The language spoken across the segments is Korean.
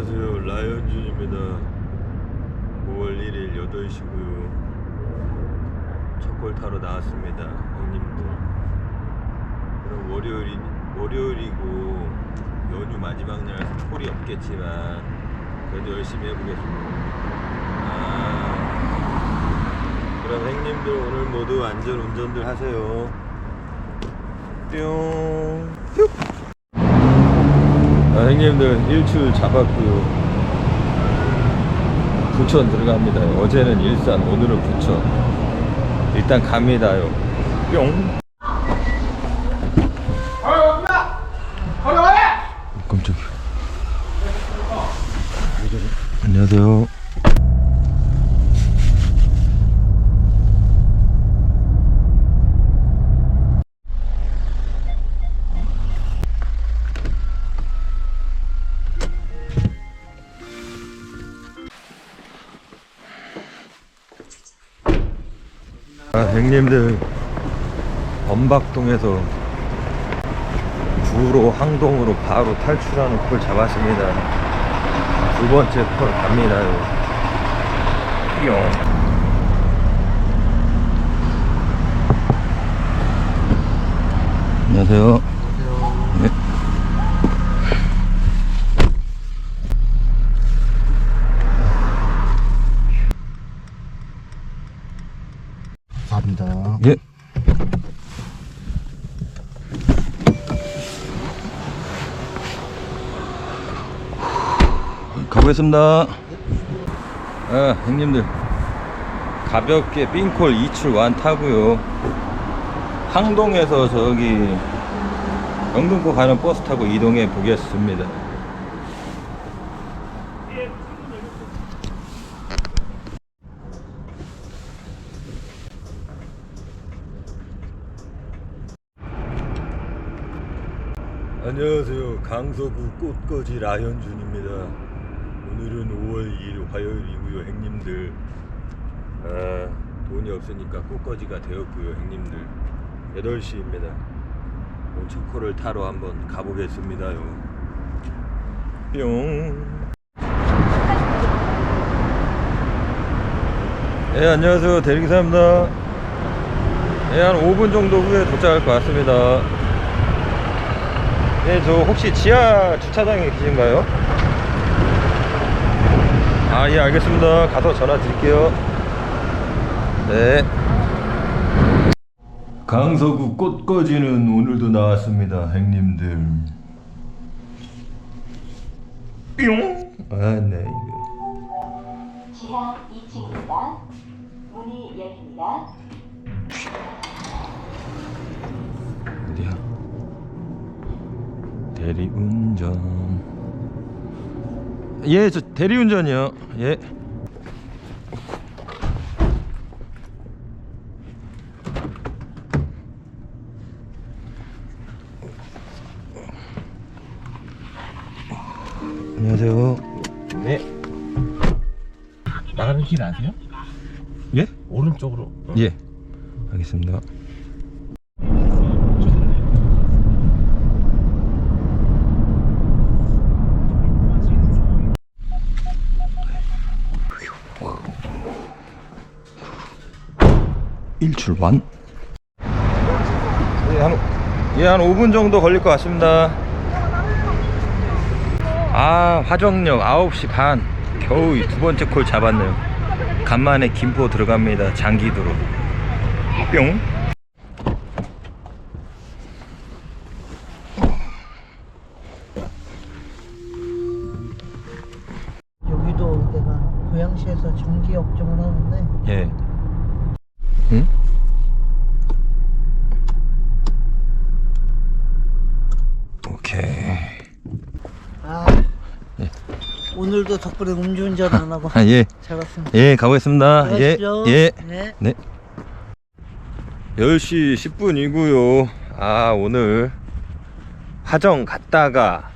안녕하세요. 라이언준입니다. 5월 1일 8시고요. 첫골 타러 나왔습니다. 형님들 그럼 월요일이, 월요일이고 연휴 마지막 날라서 콜이 없겠지만 그래도 열심히 해보겠습니다. 아, 그럼 형님들 오늘 모두 안전 운전들 하세요. 뿅. 뿅. 아, 형님들 일출 잡았고요. 부천 들어갑니다. 어제는 일산 오늘은 부천. 일단 갑니다요. 뿅. 깜짝이야. 안녕하세요 아, 형님들 범박동에서 구로 항동으로 바로 탈출하는 콜 잡았습니다. 두 번째 콜 갑니다요. 뿅. 안녕하세요. 네. 감사합니다. 예. 가보겠습니다. 아, 형님들. 가볍게 冰콜 이출 완 타고요. 항동에서 저기 영등포 가는 버스 타고 이동해 보겠습니다. 안녕하세요. 강서구 꽃거지 라현준입니다. 오늘은 5월 2일 화요일이고요, 형님들. 아, 돈이 없으니까 꽃거지가 되었고요, 형님들. 8시입니다. 초코를 타러 한번 가보겠습니다요. 뿅. 예, 안녕하세요. 대리기사입니다. 예, 한 5분 정도 후에 도착할 것 같습니다. 네, 저 혹시 지하 주차장에 계신가요? 아, 예, 알겠습니다. 가서 전화 드릴게요. 네. 강서구 꽃거지는 오늘도 나왔습니다, 형님들. 뿅! 아, 네, 이거. 지하 2층입니다. 문이 열립니다. 어디야? 대리운전. 예, 저 대리운전이요. 예. 안녕하세요. 네. 나가는 길 아세요? 예? 오른쪽으로. 어? 예. 알겠습니다. 일출 완? 예, 한, 예, 한 5분 정도 걸릴 것 같습니다. 아, 화정역 9시 반. 겨우 이두 번째 콜 잡았네요. 간만에 김포 들어갑니다. 장기도로. 뿅. 여기도 내가 고양시에서 전기 업종을 하는데 예. 응? 오케이. 아 오늘도 덕분에 음주운전 안 하고 아, 예. 잘 갔습니다. 예, 가보겠습니다. 예. 예. 네. 네. 10시 10분이고요. 아, 오늘 화정 갔다가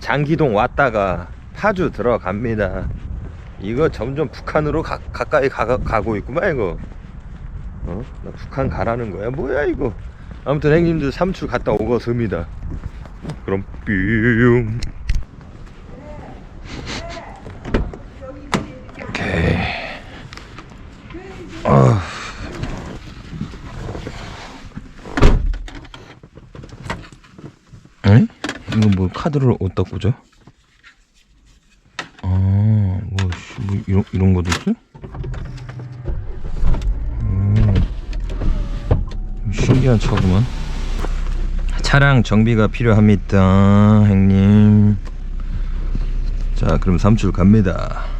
장기동 왔다가 파주 들어갑니다. 이거 점점 북한으로 가, 가까이 가, 가고 있구만 이거. 어? 나 북한 가라는 거야? 뭐야 이거? 아무튼 형님들 삼출 갔다 오겠습니다. 그럼 뿅. 아. 에? 이거 뭐 카드를 어디다 꽂아? 아, 뭐, 씨, 뭐 이런 이런 것도 있어? 음, 신기한 차구만. 차량 정비가 필요합니다, 형님. 자, 그럼 삼출 갑니다.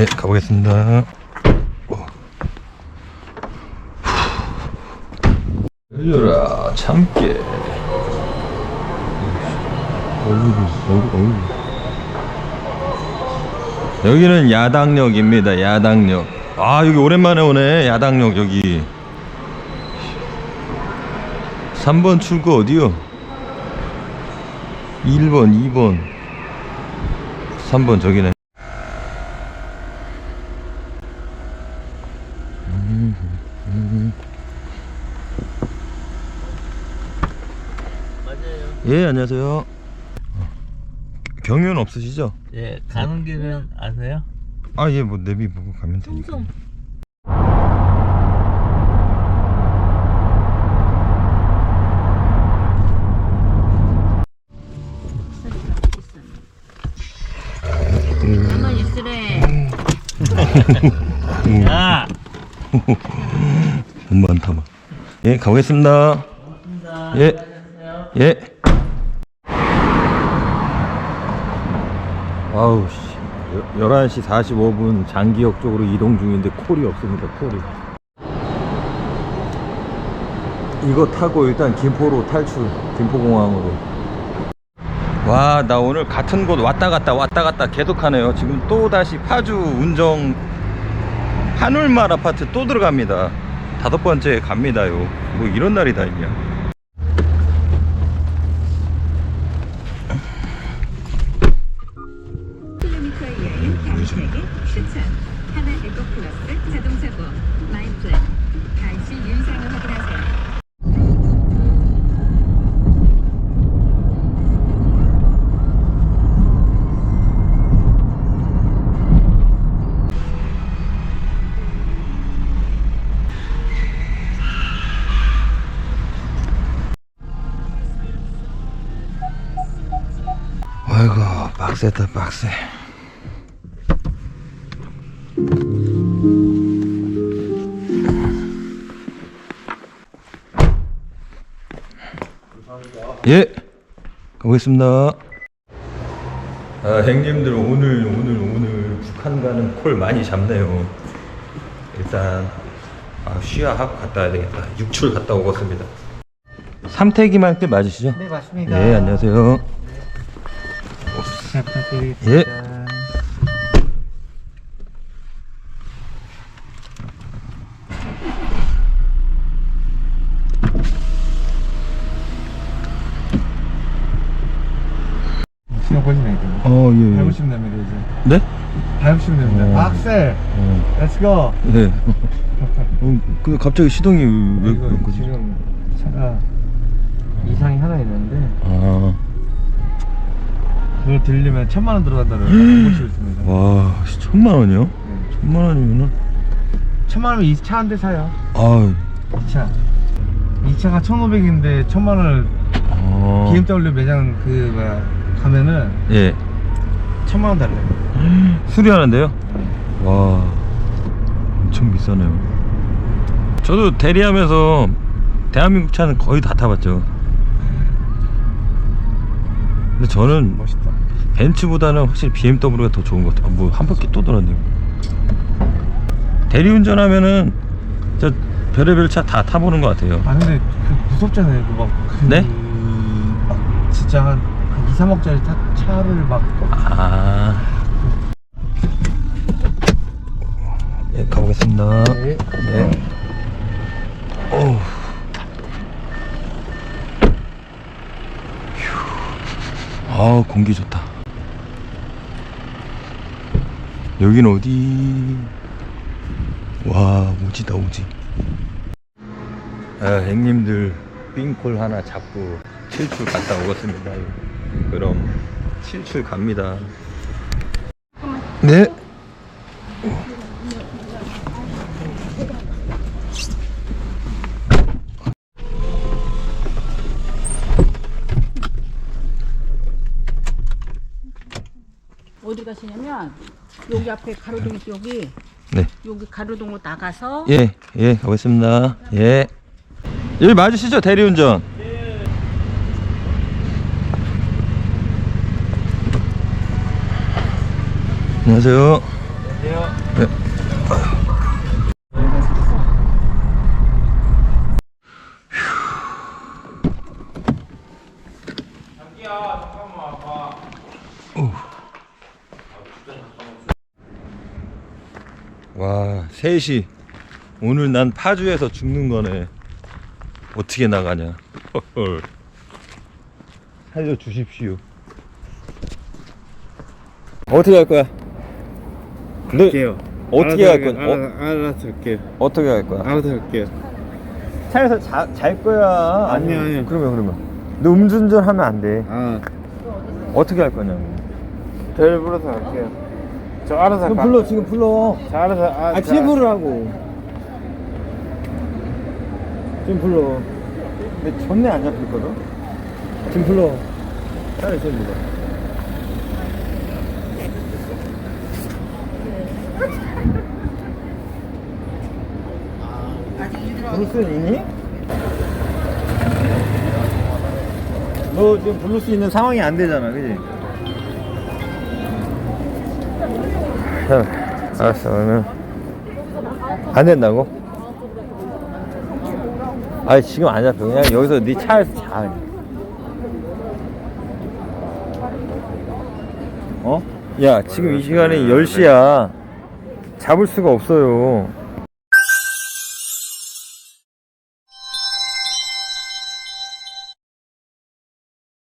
네, 가보겠습니다. 열려라, 참깨. 어이구, 어이구, 어이구. 여기는 야당역입니다, 야당역. 아, 여기 오랜만에 오네, 야당역, 여기. 3번 출구 어디요? 1번, 2번. 3번 저기네. 맞아요. 예, 안녕하세요. 경유는 없으시죠? 예, 가는 길은 아세요? 아, 예, 뭐 내비 보고 가면 되니까. 가만 있으래. 야! 돈 많다 막. 예, 가보겠습니다. 예. 예. 아우 씨. 여- 11시 45분 장기역 쪽으로 이동 중인데 콜이 없습니다. 콜이. 이거 타고 일단 김포로 탈출. 김포공항으로. 와, 나 오늘 같은 곳 왔다 갔다 왔다 갔다 계속 하네요. 지금 또 다시 파주 운정 한울말 아파트 또 들어갑니다. 다섯 번째 갑니다요. 뭐 이런 날이 다 있냐. 의하여 당신에게 추천. 하나 에코 플러스 자동차 확인하세요. 아이고 빡세다 빡세. 예, 가보겠습니다. 아, 형님들 오늘 오늘 오늘 북한 가는 콜 많이 잡네요. 일단 아, 쉬야 하고 갔다 와야 되겠다. 육출 갔다 오겠습니다. 삼태기 말 때 맞으시죠? 네, 맞습니다. 예, 안녕하세요. 잘 부탁드리겠습니다. 예. 신호 보시면 돼요. 밟으시면 됩니다, 이제. 네? 밟으시면 됩니다. 어. 악셀! 어, 렛츠고! 네. 어, 그 갑자기 시동이 왜 이거 그런 거지? 지금 차가 이상이 하나 있는데, 아, 그걸 들리면 천만 원 들어간다는 걸 고치고 있습니다. 와, 씨, 천만 원이요? 네. 천만 원이면은, 천만 원이면 이 차 한 대 사요. 아, 이 차. 이 차가 1,500인데 천만 원을 아, BMW 매장 그, 뭐야, 가면은 예, 천만 원 달래요. 수리하는데요? 와, 엄청 비싸네요. 저도 대리하면서 대한민국 차는 거의 다 타봤죠. 근데 저는 멋있다. 벤츠보다는 확실히 BMW가 더 좋은 것 같아요. 뭐한 바퀴 또 돌았네요. 대리운전하면은 저 별의별 차 다 타보는 것 같아요. 아, 근데 그 무섭잖아요. 그 막. 그 네? 막 진짜 한, 한 2, 3억짜리 타, 차를 막 아. 예, 가보겠습니다. 네. 네. 어우. 휴. 아, 공기 좋다. 여긴 어디? 와, 오지다, 오지. 아, 형님들, 빙콜 하나 잡고 칠출 갔다 오겠습니다. 그럼 칠출 갑니다. 네. 어디 가시냐면 여기 앞에 가로등 여기 네. 여기 가로등으로 나가서 예, 예, 가보겠습니다. 예. 여기 맞으시죠? 대리운전. 안녕하세요. 네. 와, 3시. 오늘 난 파주에서 죽는 거네. 어떻게 나가냐. 헐. 살려주십시오. 어떻게 할 거야? 너 할게요. 어떻게 할게요. 거야? 어, 알아서, 알아서 할게요. 어떻게 할 거야? 알아서 할게요. 차에서 자, 잘 거야. 아니요, 아니요. 그러면 그러면. 너 음주운전 하면 안 돼. 아, 어떻게 할 거냐고. 별 불러서 할게요. 저 알아서 그럼? 불러 지금 불러. 저 알아서, 아, 아 저- 지금 부르라고. 지금 불러. 근데 전내 안 잡힐 거든. 지금 불러. 빨리 지금 불러. 부를 수 있니? 너 지금 부를 수 있는 상황이 안 되잖아, 그지? 자, 알았어, 그러면. 안 된다고? 아니, 지금 안 잡혀. 그냥 여기서 네 차에서 자. 어? 야, 지금 이 시간에 10시야. 잡을 수가 없어요.